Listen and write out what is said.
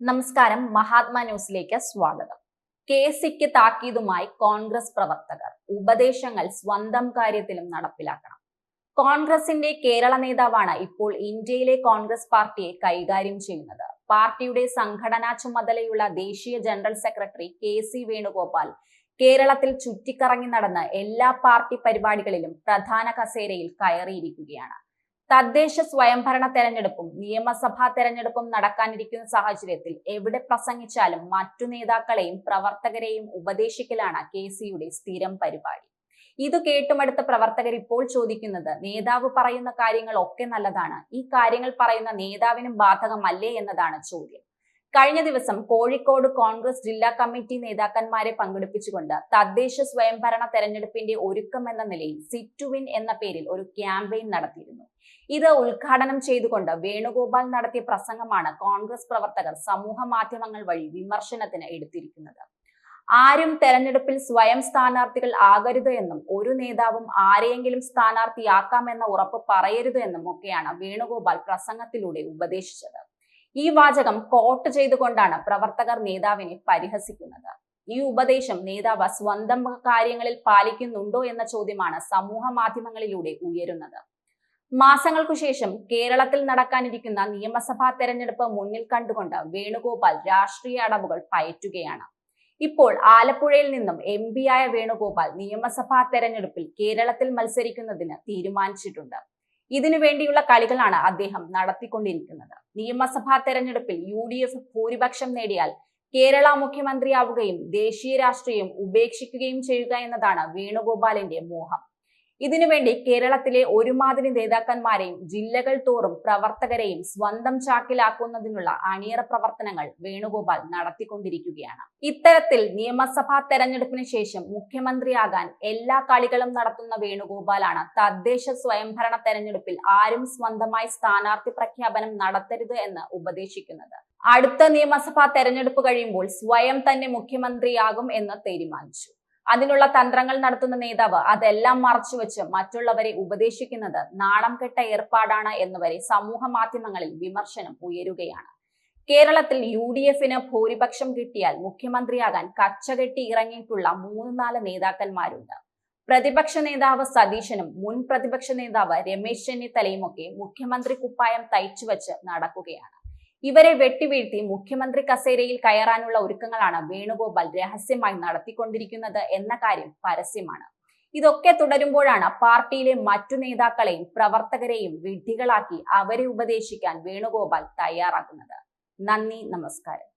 നമസ്കാരം. മഹാത്മാ ന്യൂസിലേക്ക് സ്വാഗതം. കെ സിക്ക് താക്കീതുമായി കോൺഗ്രസ് പ്രവർത്തകർ ഉപദേശങ്ങൾ സ്വന്തം കാര്യത്തിലും നടപ്പിലാക്കണം. കോൺഗ്രസിന്റെ കേരള നേതാവാണ് ഇപ്പോൾ ഇന്ത്യയിലെ കോൺഗ്രസ് പാർട്ടിയെ കൈകാര്യം ചെയ്യുന്നത്. പാർട്ടിയുടെ സംഘടനാ ചുമതലയുള്ള ദേശീയ general secretary K C Venugopal കേരളത്തിൽ ചുറ്റിക്കറങ്ങി നടന്ന് എല്ലാ പാർട്ടി പരിപാടികളിലും പ്രധാന കസേരയിൽ കയറിയിരിക്കുകയാണ്. തദ്ദേശ സ്വയംഭരണ തെരഞ്ഞെടുപ്പും നിയമസഭാ തെരഞ്ഞെടുപ്പും നടക്കാനിരിക്കുന്ന സാഹചര്യത്തിൽ എവിടെ പ്രസംഗിച്ചാലും മറ്റു നേതാക്കളെയും പ്രവർത്തകരെയും ഉപദേശിക്കലാണ് കെ സിയുടെ സ്ഥിരം പരിപാടി. ഇത് കേട്ടുമടുത്ത പ്രവർത്തകർ ഇപ്പോൾ ചോദിക്കുന്നത് നേതാവ് പറയുന്ന കാര്യങ്ങൾ ഒക്കെ നല്ലതാണ്. ഈ കാര്യങ്ങൾ പറയുന്ന നേതാവിനും ബാധകമല്ലേ? എന്നതാണ് ചോദ്യം. കഴിഞ്ഞ ദിവസം കോഴിക്കോട് കോൺഗ്രസ് ജില്ലാ കമ്മിറ്റി നേതാക്കന്മാരെ പങ്കെടുപ്പിച്ചുകൊണ്ട് തദ്ദേശ സ്വയംഭരണ തെരഞ്ഞെടുപ്പിന്റെ ഒരുക്കം എന്ന നിലയിൽ സിറ്റുവിൻ എന്ന പേരിൽ ഒരു ക്യാമ്പയിൻ നടത്തിയിരുന്നു. ഇത് ഉദ്ഘാടനം ചെയ്തുകൊണ്ട് വേണുഗോപാൽ നടത്തിയ പ്രസംഗമാണ് കോൺഗ്രസ് പ്രവർത്തകർ സമൂഹ മാധ്യമങ്ങൾ വഴി വിമർശനത്തിന് എടുത്തിരിക്കുന്നത്. ആരും തെരഞ്ഞെടുപ്പിൽ സ്വയം സ്ഥാനാർത്ഥികൾ ആകരുത് എന്നും ഒരു നേതാവും ആരെയെങ്കിലും സ്ഥാനാർത്ഥിയാക്കാമെന്ന ഉറപ്പ് പറയരുത് എന്നും ഒക്കെയാണ് വേണുഗോപാൽ പ്രസംഗത്തിലൂടെ ഉപദേശിച്ചത്. ഈ വാചകം കോട്ട് ചെയ്തുകൊണ്ടാണ് പ്രവർത്തകർ നേതാവിനെ പരിഹസിക്കുന്നത്. ഈ ഉപദേശം നേതാവ് സ്വന്തം കാര്യങ്ങളിൽ പാലിക്കുന്നുണ്ടോ എന്ന ചോദ്യമാണ് സമൂഹ മാധ്യമങ്ങളിലൂടെ ഉയരുന്നത്. മാസങ്ങൾക്കു ശേഷം കേരളത്തിൽ നടക്കാനിരിക്കുന്ന നിയമസഭാ തെരഞ്ഞെടുപ്പ് മുന്നിൽ കണ്ടുകൊണ്ട് വേണുഗോപാൽ രാഷ്ട്രീയ അടവുകൾ പയറ്റുകയാണ്. ഇപ്പോൾ ആലപ്പുഴയിൽ നിന്നും എം ആയ വേണുഗോപാൽ നിയമസഭാ തെരഞ്ഞെടുപ്പിൽ കേരളത്തിൽ മത്സരിക്കുന്നതിന് തീരുമാനിച്ചിട്ടുണ്ട്. ഇതിനു വേണ്ടിയുള്ള കളികളാണ് അദ്ദേഹം നടത്തിക്കൊണ്ടിരിക്കുന്നത്. നിയമസഭാ തെരഞ്ഞെടുപ്പിൽ യു ഡി എഫ് ഭൂരിപക്ഷം നേടിയാൽ കേരള മുഖ്യമന്ത്രിയാവുകയും ദേശീയ രാഷ്ട്രീയം ഉപേക്ഷിക്കുകയും ചെയ്യുക എന്നതാണ് വേണുഗോപാലിന്റെ മോഹം. ഇതിനുവേണ്ടി കേരളത്തിലെ ഒരുമാതിരി നേതാക്കന്മാരെയും ജില്ലകൾ തോറും പ്രവർത്തകരെയും സ്വന്തം ചാക്കിലാക്കുന്നതിനുള്ള അണിയറ പ്രവർത്തനങ്ങൾ വേണുഗോപാൽ നടത്തിക്കൊണ്ടിരിക്കുകയാണ്. ഇത്തരത്തിൽ നിയമസഭാ തെരഞ്ഞെടുപ്പിന് ശേഷം മുഖ്യമന്ത്രിയാകാൻ എല്ലാ കളികളും നടത്തുന്ന വേണുഗോപാലാണ് തദ്ദേശ സ്വയംഭരണ തെരഞ്ഞെടുപ്പിൽ ആരും സ്വന്തമായി സ്ഥാനാർത്ഥി പ്രഖ്യാപനം നടത്തരുത് എന്ന് ഉപദേശിക്കുന്നത്. അടുത്ത നിയമസഭാ തെരഞ്ഞെടുപ്പ് കഴിയുമ്പോൾ സ്വയം തന്നെ മുഖ്യമന്ത്രിയാകും എന്ന് തീരുമാനിച്ചു. അതിനുള്ള തന്ത്രങ്ങൾ നടത്തുന്ന നേതാവ് അതെല്ലാം മറച്ചുവെച്ച് മറ്റുള്ളവരെ ഉപദേശിക്കുന്നത് നാളം കെട്ട ഏർപ്പാടാണ് എന്നുവരെ സമൂഹ മാധ്യമങ്ങളിൽ വിമർശനം ഉയരുകയാണ്. കേരളത്തിൽ യു ഡി എഫിന് ഭൂരിപക്ഷം കിട്ടിയാൽ മുഖ്യമന്ത്രിയാകാൻ കച്ചകെട്ടി ഇറങ്ങിയിട്ടുള്ള മൂന്ന് നാല് നേതാക്കന്മാരുണ്ട്. പ്രതിപക്ഷ നേതാവ് സതീശനും മുൻ പ്രതിപക്ഷ നേതാവ് രമേശ് ചെന്നിത്തലയുമൊക്കെ മുഖ്യമന്ത്രി കുപ്പായം തയ്ച്ചുവെച്ച് നടക്കുകയാണ്. ഇവരെ വെട്ടിവീഴ്ത്തി മുഖ്യമന്ത്രി കസേരയിൽ കയറാനുള്ള ഒരുക്കങ്ങളാണ് വേണുഗോപാൽ രഹസ്യമായി നടത്തിക്കൊണ്ടിരിക്കുന്നത് എന്ന കാര്യം പരസ്യമാണ്. ഇതൊക്കെ തുടരുമ്പോഴാണ് പാർട്ടിയിലെ മറ്റു നേതാക്കളെയും പ്രവർത്തകരെയും വിഡ്ഢികളാക്കി അവരെ ഉപദേശിക്കാൻ വേണുഗോപാൽ തയ്യാറാക്കുന്നത് നന്ദി നമസ്കാരം.